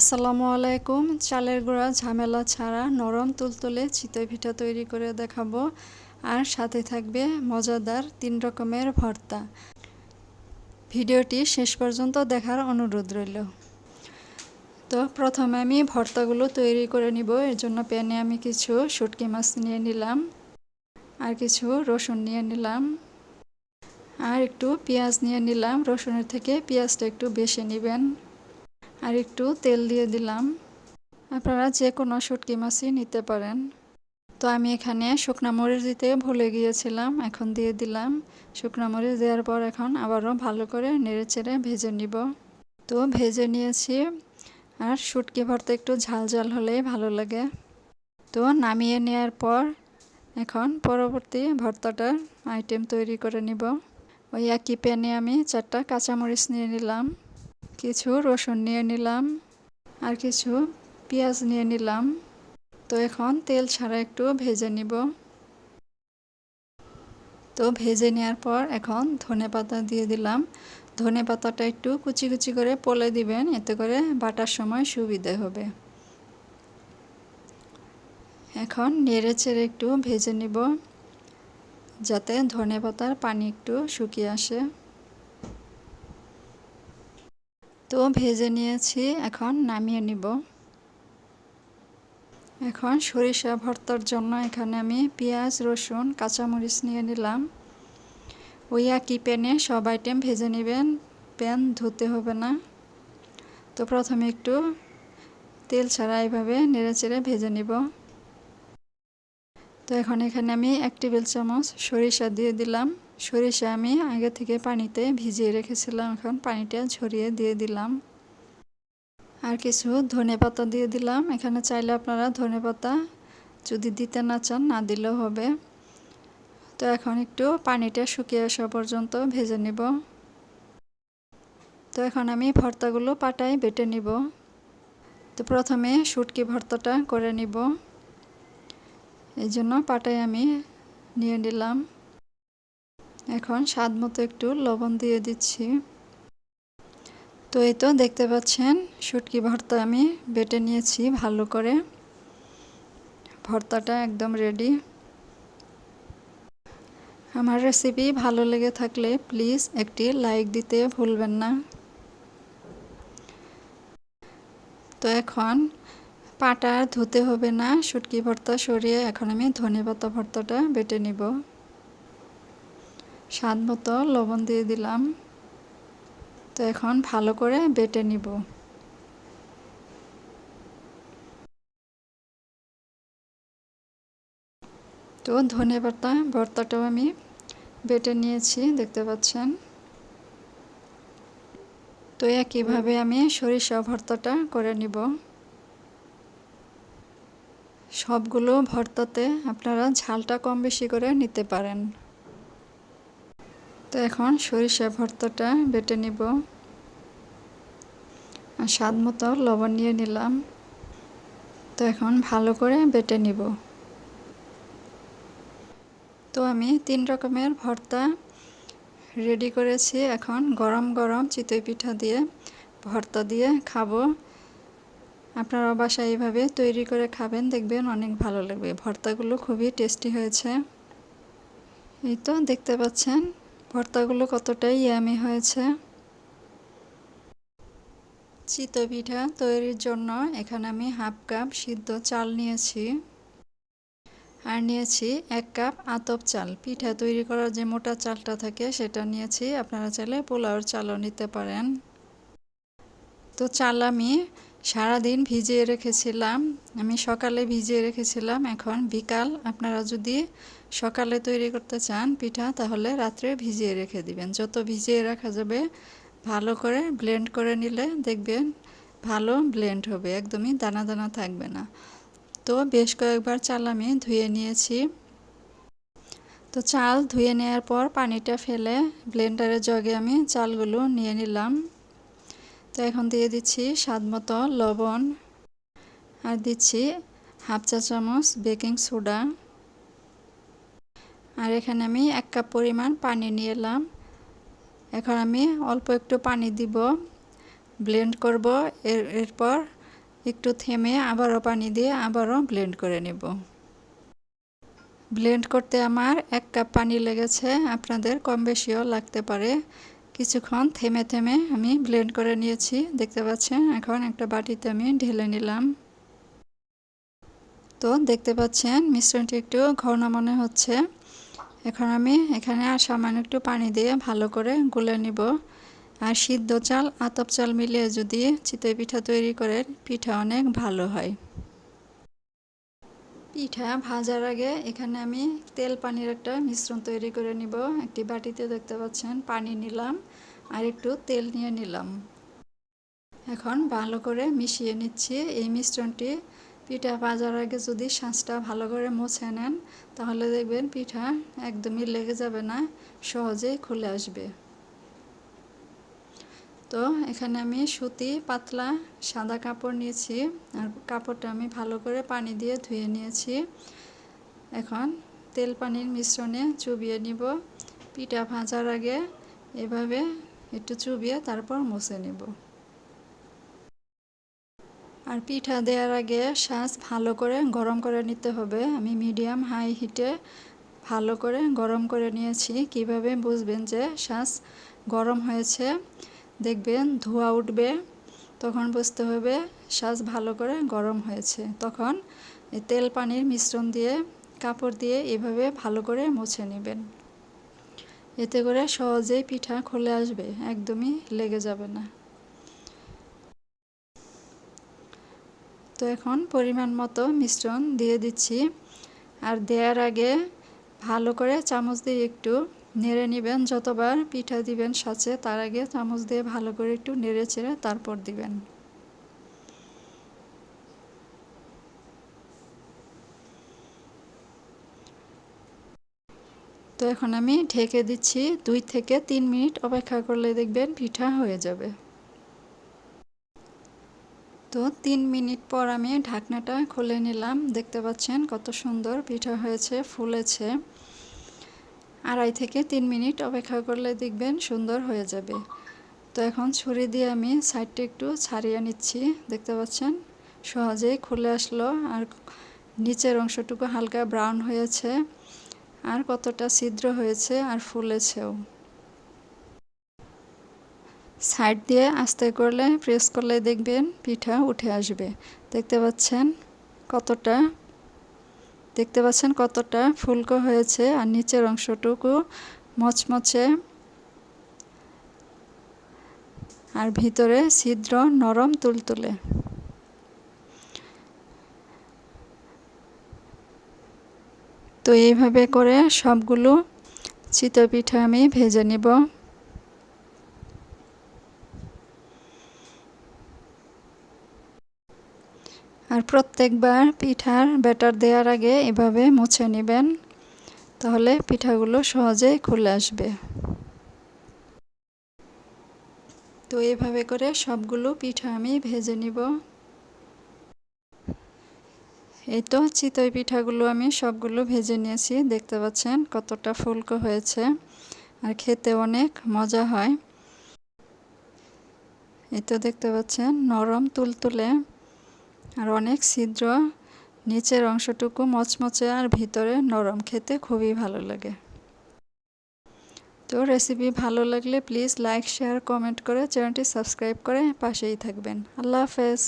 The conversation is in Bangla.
আসসালামু আলাইকুম। চালের গুঁড়া, ঝামেলা ছাড়া নরম তুলতুলে চিতই পিঠা তৈরি করে দেখাবো। আর সাথে থাকবে মজাদার তিন রকমের ভর্তা। ভিডিওটি শেষ পর্যন্ত দেখার অনুরোধ রইল। তো প্রথমে আমি ভর্তাগুলো তৈরি করে নিব। এর জন্য প্যানে আমি কিছু শুটকি মাছ নিয়ে নিলাম। আর কিছু রসুন নিয়ে নিলাম। আর একটু পেঁয়াজ নিয়ে নিলাম। রসুনের থেকে পেঁয়াজটা একটু বেশি নেবেন। আর একটু তেল দিয়ে দিলাম। আপনারা যে কোনো শুটকি মাছই নিতে পারেন। তো আমি এখানে শুকনা মরিচ দিতে ভুলে গিয়েছিলাম, এখন দিয়ে দিলাম। শুকনা মরিচ দেওয়ার পর এখন আবারও ভালো করে নেড়ে চেড়ে ভেজে নিব। তো ভেজে নিয়েছি, আর শুটকি ভর্তা একটু ঝাল ঝাল হলেই ভালো লাগে। তো নামিয়ে নেওয়ার পর এখন পরবর্তী ভর্তাটার আইটেম তৈরি করে নিব। ওই একই প্যানে আমি চারটা কাঁচামরিচ নিয়ে নিলাম। কিছু রসুন নিয়ে নিলাম আর কিছু পেঁয়াজ নিয়ে নিলাম। তো এখন তেল ছাড়া একটু ভেজে নিব। তো ভেজে নেওয়ার পর এখন ধনে পাতা দিয়ে দিলাম। ধনে পাতাটা একটু কুচি কুচি করে পলে দিবেন, এতে করে বাটার সময় সুবিধে হবে। এখন নেড়ে চেড়ে একটু ভেজে নিব, যাতে ধনে পাতার পানি একটু শুকিয়ে আসে। তো ভেজে নিয়েছি, এখন নামিয়ে নিব। এখন সরিষা ভর্তার জন্য এখানে আমি পেঁয়াজ, রসুন, কাঁচামরিচ নিয়ে নিলাম। ওই একই প্যানে সব আইটেম ভেজে নেবেন, প্যান ধুতে হবে না। তো প্রথমে একটু তেল ছাড়া এইভাবে নেড়ে চেড়ে ভেজে নিব। তো এখন এখানে আমি এক টেবিল চামচ সরিষা দিয়ে দিলাম। সরিষা আমি আগে থেকে পানিতে ভিজিয়ে রেখেছিলাম। এখন পানিটা ঝরিয়ে দিয়ে দিলাম। আর কিছু ধনে পাতা দিয়ে দিলাম। এখানে চাইলে আপনারা ধনে পাতা যদি দিতে না চান, না দিলেও হবে। তো এখন একটু পানিটা শুকিয়ে আসা পর্যন্ত ভেজে নিব। তো এখন আমি ভর্তাগুলো পাটায় বেটে নিব। তো প্রথমে শুটকি ভর্তাটা করে নিব। এই জন্য পাটায় আমি নিয়ে নিলাম। এখন স্বাদ মতো একটু লবণ দিয়ে দিচ্ছি। তো এই তো দেখতে পাচ্ছেন, শুটকি ভর্তা আমি বেটে নিয়েছি ভালো করে। ভর্তাটা একদম রেডি আমার রেসিপি ভালো লেগে থাকলে প্লিজ একটি লাইক দিতে ভুলবেন না। তো এখন পাটা ধুতে হবে না, শুটকি ভর্তা সরিয়ে এখন আমি ধনে পাতা ভর্তাটা বেটে নিব। স্বাদ মতো লবণ দিয়ে দিলাম। তো এখন ভালো করে বেটে নিব। তো ধনে পাতা, ভর্তাটাও আমি বেটে নিয়েছি, দেখতে পাচ্ছেন। তো একইভাবে আমি সরিষা ভর্তাটা করে নিব। সবগুলো ভর্তাতে আপনারা ঝালটা কম বেশি করে নিতে পারেন। তো এখন সরিষা ভর্তাটা বেটে নিব। আর স্বাদ মতো লবণ নিয়ে নিলাম। তো এখন ভালো করে বেটে নিব। তো আমি তিন রকমের ভর্তা রেডি করেছি। এখন গরম গরম চিতই পিঠা দিয়ে ভর্তা দিয়ে খাব। আপনারা বাসায় এইভাবে তৈরি করে খাবেন, দেখবেন অনেক ভালো লাগবে। ভর্তাগুলো খুবই টেস্টি হয়েছে। এই তো দেখতে পাচ্ছেন। ভর্তাগুলো কতটাই ইয়ামি হয়েছে? চিতই পিঠা তৈরির জন্য এখানে আমি হাফ কাপ সিদ্ধ চাল নিয়েছি আর নিয়েছি এক কাপ আতপ চাল। পিঠা তৈরি করার যে মোটা চালটা থাকে সেটা নিয়েছি। আপনারা চাইলে পোলাওর চালও নিতে পারেন। তো চাল আমি সারাদিন ভিজিয়ে রেখেছিলাম, আমি সকালে ভিজিয়ে রেখেছিলাম, এখন বিকাল। আপনারা যদি সকালে তৈরি করতে চান পিঠা, তাহলে রাত্রে ভিজিয়ে রেখে দিবেন। যত ভিজিয়ে রাখা যাবে, ভালো করে ব্লেন্ড করে নিলে দেখবেন ভালো ব্লেন্ড হবে, একদমই দানা দানা থাকবে না। তো বেশ কয়েকবার চাল আমি ধুয়ে নিয়েছি। তো চাল ধুয়ে নেওয়ার পর পানিটা ফেলে ব্লেন্ডারের জগে আমি চালগুলো নিয়ে নিলাম। তো এখন দিয়ে দিচ্ছি স্বাদ মতো লবণ। আর দিচ্ছি হাফ চা চামচ বেকিং সোডা। আর এখানে আমি এক কাপ পরিমাণ পানি নিয়ে এলাম। এখন আমি অল্প একটু পানি দিব। ব্লেন্ড করব। এর, এরপর একটু থেমে আবারও পানি দিয়ে আবারও ব্লেন্ড করে নেব। ব্লেন্ড করতে আমার এক কাপ পানি লেগেছে। আপনাদের কম বেশিও লাগতে পারে। কিছুক্ষণ থেমে থেমে আমি ব্লেন্ড করে নিয়েছি, দেখতে পাচ্ছেন? এখন একটা বাটিতে আমি ঢেলে নিলাম। তো দেখতে পাচ্ছেন, মিশ্রণটি একটু ঘন মনে হচ্ছে। এখন আমি এখানে আর সামান্য একটু পানি দিয়ে ভালো করে গুলে নিব। আর সিদ্ধ চাল, আতপ চাল মিলিয়ে যদি চিতই পিঠা তৈরি করেন, পিঠা অনেক ভালো হয়। পিঠা ভাজার আগে এখানে আমি তেল পানির একটা মিশ্রণ তৈরি করে নিব। একটি বাটিতে দেখতে পাচ্ছেন, পানি নিলাম আর একটু তেল নিয়ে নিলাম। এখন ভালো করে মিশিয়ে নিচ্ছি। এই মিশ্রণটি পিঠা ভাজার আগে যদি শাঁসটা ভালো করে মুছে নেন, তাহলে দেখবেন পিঠা একদমই লেগে যাবে না, সহজেই খুলে আসবে। তো এখানে আমি সুতি, পাতলা, সাদা কাপড় নিয়েছি আর কাপড়টা আমি ভালো করে পানি দিয়ে ধুয়ে নিয়েছি। এখন তেল পানির মিশ্রণে চুবিয়ে নিব। পিঠা ভাজার আগে এভাবে একটু চুবিয়ে তারপর মুছে নেব। আর পিঠা দেওয়ার আগে শাঁস ভালো করে গরম করে নিতে হবে। আমি মিডিয়াম হাই হিটে ভালো করে গরম করে নিয়েছি। কীভাবে বুঝবেন যে শাঁস গরম হয়েছে? দেখবেন ধোয়া উঠবে, তখন বুঝতে হবে শাঁস ভালো করে গরম হয়েছে। তখন তেল পানির মিশ্রণ দিয়ে, কাপড় দিয়ে এভাবে ভালো করে মুছে নেবেন। এতে করে সহজেই পিঠা খুলে আসবে, একদমই লেগে যাবে না। তো এখন পরিমাণ মতো মিশ্রণ দিয়ে দিচ্ছি। আর দেওয়ার আগে ভালো করে চামচ দিয়ে একটু নেড়ে নেবেন, যতবার পিঠা দিবেন সাচে, তার আগে চামচ দিয়ে ভালো করে একটু নেড়ে চেড়ে তারপর দিবেন। তো এখন আমি ঢেকে দিচ্ছি দুই থেকে তিন মিনিট অপেক্ষা করলে দেখবেন পিঠা হয়ে যাবে। তো তিন মিনিট পর আমি ঢাকনাটা খুলে নিলাম। দেখতে পাচ্ছেন কত সুন্দর পিঠা হয়েছে, ফুলেছে। আড়াই থেকে তিন মিনিট অপেক্ষা করলে দেখবেন সুন্দর হয়ে যাবে। তো এখন ছুরি দিয়ে আমি সাইডটা একটু ছাড়িয়ে নিচ্ছি, দেখতে পাচ্ছেন? সহজেই খুলে আসলো, আর নিচের অংশটুকু হালকা ব্রাউন হয়েছে, আর কতটা ছিদ্র হয়েছে আর ফুলেছেও। সাইড দিয়ে আস্তে করলে, প্রেস করলে দেখবেন পিঠা উঠে আসবে। দেখতে পাচ্ছেন কতটা দেখতে পাচ্ছেন কতটা ফুলকো হয়েছে আর নিচের অংশটুকু মচমচে। আর ভিতরে ছিদ্র নরম তুলতুলে। তো এইভাবে করে সবগুলো চিতই পিঠা আমি ভেজে নিব। আর প্রত্যেকবার পিঠার ব্যাটার দেওয়ার আগে এভাবে মুছে নেবেন, তাহলে পিঠাগুলো সহজেই খুলে আসবে। তো এভাবে করে সবগুলো পিঠা আমি ভেজে নিব। এই তো চিতই পিঠাগুলো আমি সবগুলো ভেজে নিয়েছি, দেখতে পাচ্ছেন কতটা ফুলকো হয়েছে আর খেতে অনেক মজা হয়। এই তো দেখতে পাচ্ছেন নরম তুলতুলে আর অনেক ছিদ্র নিচের অংশটুকু মচমচে আর ভিতরে নরম। খেতে খুবই ভালো লাগে। তো রেসিপি ভালো লাগলে প্লিজ লাইক শেয়ার কমেন্ট করে চ্যানেলটি সাবস্ক্রাইব করে পাশেই থাকবেন। আল্লাহ হাফেজ।